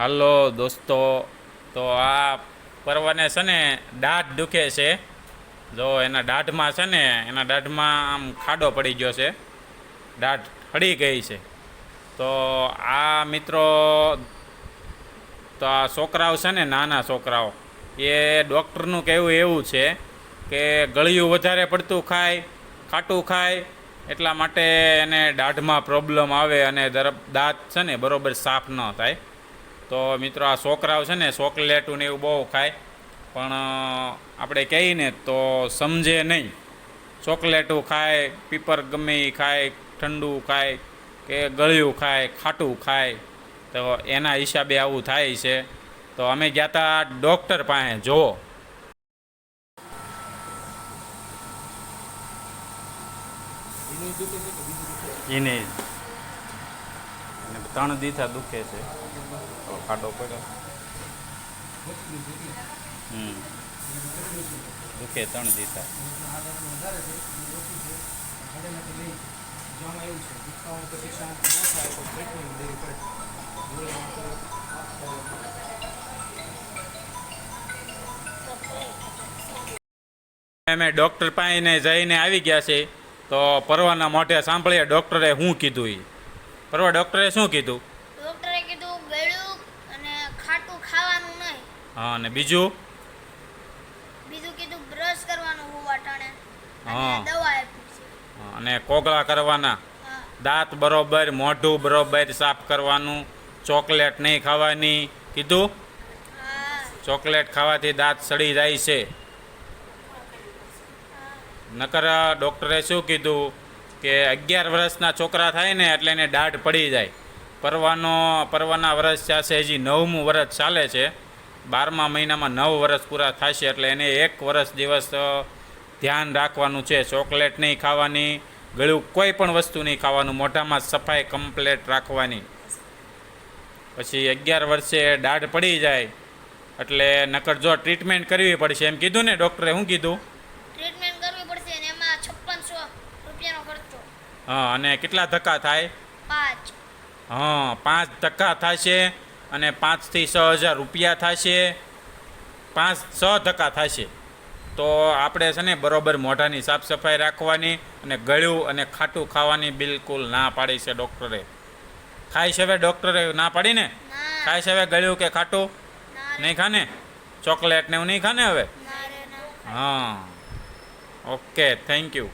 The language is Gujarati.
હાલો દોસ્તો, તો આ પર્વને છે ને દાઢ દુખે છે. જો એના દાઢમાં છે ને, એના દાઢમાં આમ ખાડો પડી ગયો છે. દાઢ હળી ગઈ છે. તો આ મિત્રો, તો આ છોકરાઓ છે ને, નાના છોકરાઓ, એ ડૉક્ટરનું કહેવું એવું છે કે ગળિયું વધારે પડતું ખાય, ખાટું ખાય, એટલા માટે એને દાઢમાં પ્રોબ્લેમ આવે અને દાંત છે ને બરોબર સાફ ન થાય. તો મિત્રો આ છોકરાઓ છે ને ચોકલેટું ને એવું બહુ ખાય. પણ આપણે કહીએ ને તો સમજે નહીં. ચોકલેટું ખાય પીપર ગમે ખાય ઠંડુ ખાય કે ગળ્યું ખાય ખાટું ખાય તો એના હિસાબે આવું થાય છે. તો અમે ગયા હતા ડૉક્ટર પાસે જુઓ. એને ત્રણ દીથા દુખે છે. ખાડો પડ્યો હમ. દુખે ત્રણ દીધા. અમે ડૉક્ટર પાસે જઈને આવી ગયા છે. તો પરવાના મોઢે સાંભળીએ ડૉક્ટરે શું કીધું એ પરવા ડૉક્ટરે શું કીધું ડોક્ટરે કીધું ગળ્યું અને ખાટું ખાવાનું નહીં હા અને બીજું? બીજું કીધું બ્રશ કરવાનું હોવા ટાણે હા. અને દવા આપી છે. અને કોગળા કરવાના? દાંત બરોબર મોઢું બરોબર સાફ કરવાનું ચોકલેટ નહીં ખાવાની. કીધું? ચોકલેટ ખાવાથી દાંત સડી જાય છે. નકર ડૉક્ટરે શું કીધું? કે અગિયાર વર્ષના છોકરા થાય ને એટલે એને દાઢ પડી જાય. પરવાનો પરવાના વર્ષ ચાસે હજી નવમું વર્ષ ચાલે છે. બારમા મહિનામાં નવ વર્ષ પૂરા થશે એટલે એને એક વર્ષ દિવસ ધ્યાન રાખવાનું છે. ચોકલેટ નહીં ખાવાની ગળ્યું કોઈ પણ વસ્તુ નહીં ખાવાનું મોઢામાં સફાઈ કમ્પ્લેટ રાખવાની. પછી અગિયાર વર્ષે દાઢ પડી જાય એટલે નકર જો ટ્રીટમેન્ટ કરવી પડશે. એમ કીધું ને ડૉક્ટરે શું કીધું? ટ્રીટમેન્ટ કરવી પડશે અને એમાં છપ્પનસો રૂપિયાનો ખર્ચો. હા અને કેટલા ધક્કા થાય? પાંચ. હા પાંચ ધક્કા થશે. અને પાંચથી છ હજાર રૂપિયા થશે. પાંચ છ ટકા થશે. તો આપણે છે ને બરોબર મોઢાની સાફ સફાઈ રાખવાની અને ગળ્યું અને ખાટું ખાવાની બિલકુલ ના પાડી છે ડૉક્ટરે. ખાય છે હવે ડૉક્ટરે? ના પાડી ને? ખાય છે હવે ગળ્યું કે ખાટું? નહીં ખાને? ચોકલેટ ને એવું નહીં ખાને હવે? હા. Okay thank you.